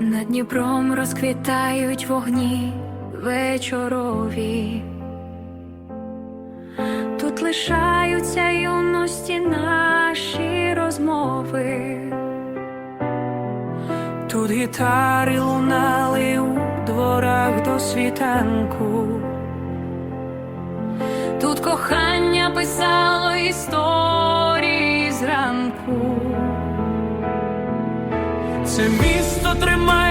Над Дніпром розквітають вогні вечорові. Тут лишаються юності наші розмови. Тут гітари лунали у дворах до світанку. Тут кохання писало історії зранку. Це місто мене,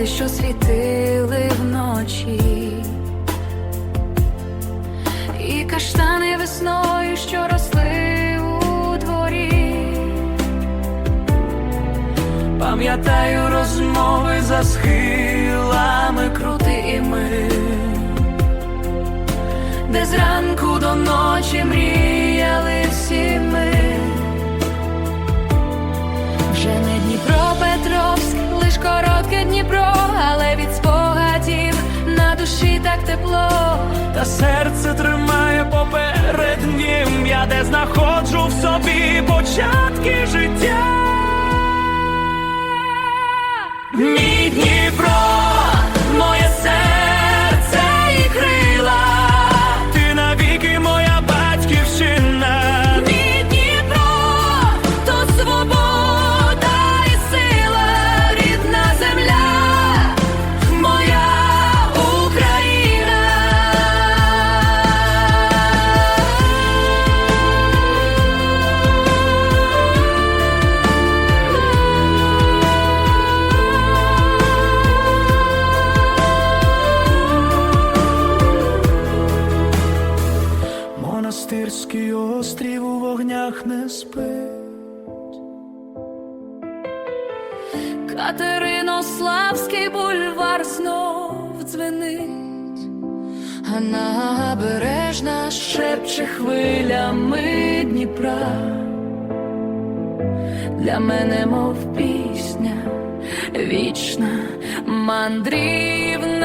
заводи, що світили вночі, і каштани весною, що росли у дворі. пам'ятаю розмови за схилами крутими, де зранку до ночі мріяли де знаходжу в собі початки життя. Мій Дніпро, Монастирський острів у вогнях не спить. Катеринославський бульвар знов дзвенить, а набережна шепче хвилями Дніпра. Для мене, мов пісня, вічна мандрівна.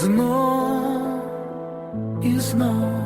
Знов і знов.